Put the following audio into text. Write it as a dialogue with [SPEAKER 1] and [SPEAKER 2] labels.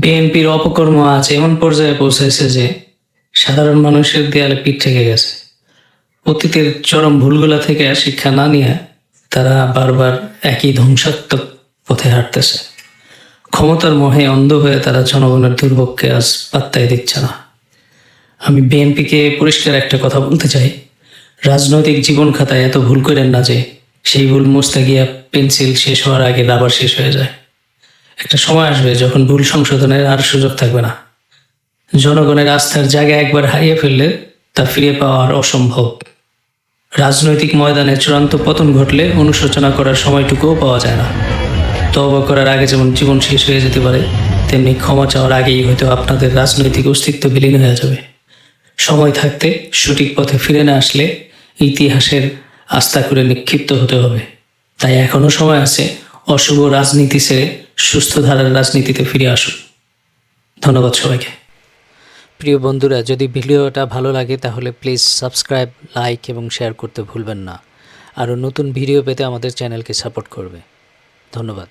[SPEAKER 1] বিএনপির অপকর্ম আজ এমন পর্যায়ে পৌঁছেছে যে সাধারণ মানুষের দেয়ালে পিঠ থেকে গেছে। অতীতের চরম ভুলগুলা থেকে শিক্ষা না নিয়ে তারা বারবার একই ধ্বংসাত্মক পথে হাঁটতেছে। ক্ষমতার মোহে অন্ধ হয়ে তারা জনগণের দুর্ভোগকে আজ পাত্তাই দিচ্ছে না। আমি বিএনপিকে পরিষ্কার একটা কথা বলতে চাই। রাজনৈতিক জীবন খাতায় এত ভুল করেন না যে সেই ভুল মুছতে গিয়া পেন্সিল শেষ হওয়ার আগে রাবার শেষ হয়ে যায়। একটা সময় আসবে যখন ভুল সংশোধনের আর সুযোগ থাকবে না। জনগণের আস্থার জায়গা একবার হারিয়ে ফেললে তা ফিরে পাওয়া আর অসম্ভব। রাজনৈতিক ময়দানে চূড়ান্ত পতন ঘটলে অনুশোচনা করার সময়টুকুও পাওয়া যায় না। তবা করার আগে যেমন জীবন শেষ হয়ে যেতে পারে, তেমনি ক্ষমা চাওয়ার আগেই হয়তো আপনাদের রাজনৈতিক অস্তিত্ব বিলীন হয়ে যাবে। সময় থাকতে সঠিক পথে ফিরে না আসলে ইতিহাসের আস্থা করে নিক্ষিপ্ত হতে হবে। তাই এখনও সময় আছে অশুভ রাজনীতি ছেড়ে সুস্থ ধারার রাজনীতিতে ফিরে আসুন। ধন্যবাদ সবাইকে। প্রিয় বন্ধুরা, যদি ভিডিওটা ভালো লাগে, তাহলে প্লিজ সাবস্ক্রাইব, লাইক এবং শেয়ার করতে ভুলবেন না। আরও নতুন ভিডিও পেতে আমাদের চ্যানেলকে সাপোর্ট করবে। ধন্যবাদ।